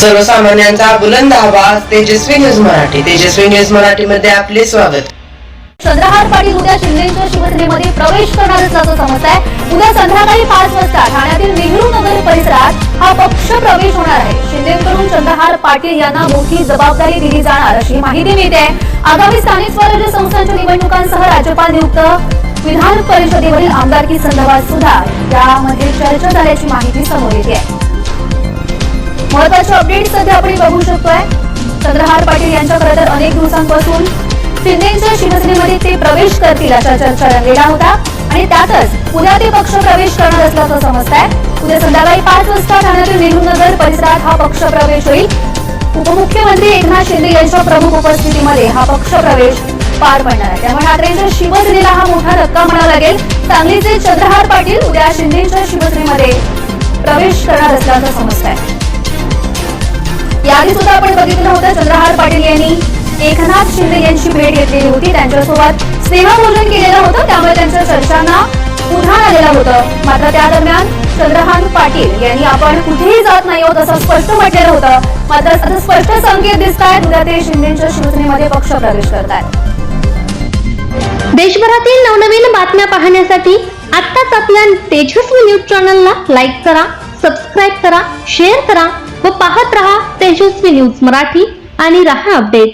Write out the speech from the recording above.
सर्वसामान्यांचा बुलंद आवाज तेजस्वी न्यूज मराठी. तेजस्वी न्यूज मराठी मध्ये आपले स्वागत. चंद्रहार पाटील उद्या शिंदेच्या शिवसेनेमध्ये प्रवेश करणार असल्याचं समजत आहे उद्या संध्याकाळी पाच वाजता ठाण्यातील नेहरू नगर परिसरात हा पक्ष प्रवेश होणार आहे. शिंदेकडून चंद्रहार पाटील यांना मोठी जबाबदारी दिली जाणार अशी माहिती मिळते. आगामी स्थानिक स्वराज्य संस्थांच्या निवडणुकांसह राज्यपाल नियुक्त विधान परिषदेवरील आमदारकी संदर्भात सुद्धा यामध्ये चर्चा झाल्याची माहिती समोर येते. महत्त्वाचे अपडेट सध्या आपण बघू शकतोय. चंद्रहार पाटील यांच्या खरं तर अनेक दिवसांपासून शिंदेच्या शिवसेनेमध्ये ते प्रवेश करतील अशा चर्चा रंगलेला होता. आणि त्यातच पुन्हा ते पक्ष प्रवेश करणार असल्याचं समजत आहे उद्या संध्याकाळी पाच वाजता ठाण्यातील नेहरूनगर परिसरात हा पक्ष प्रवेश होईल. उपमुख्यमंत्री एकनाथ शिंदे यांच्या प्रमुख उपस्थितीमध्ये हा पक्ष प्रवेश पार पडणार आहे. त्यामुळे ठाकरेंच्या शिवसेनेला हा मोठा धक्का म्हणावा लागेल. सांगलीचे चंद्रहार पाटील उद्या शिंदेच्या शिवसेनेमध्ये प्रवेश करणार असल्याचं याआधी सुद्धा आपण बघितलं होतं. चंद्रहार पाटील यांनी एकनाथ शिंदे यांची भेट घेतलेली होती. त्यांच्यासोबत स्नेहभोजन केलेलं होतं. त्यामुळे त्यांच्या चर्चांना पुन्हा आलेलं होतं. मात्र त्या दरम्यान चंद्रहार पाटील यांनी आपण कुठेही जात नाही आहोत असं स्पष्ट म्हटलेलं होतं. मात्र आता स्पष्ट संकेत दिसत आहेत उद्या ते शिंदेच्या शिवसेनेमध्ये पक्ष प्रवेश करत देशभरातील नवनवीन बातम्या पाहण्यासाठी आत्ताच आपल्या तेजस्वी न्यूज चॅनलला लाईक करा सबस्क्राईब करा शेअर करा व पाहत रहा तेजस्वी न्यूज मराठी आणि रहा अपडेट.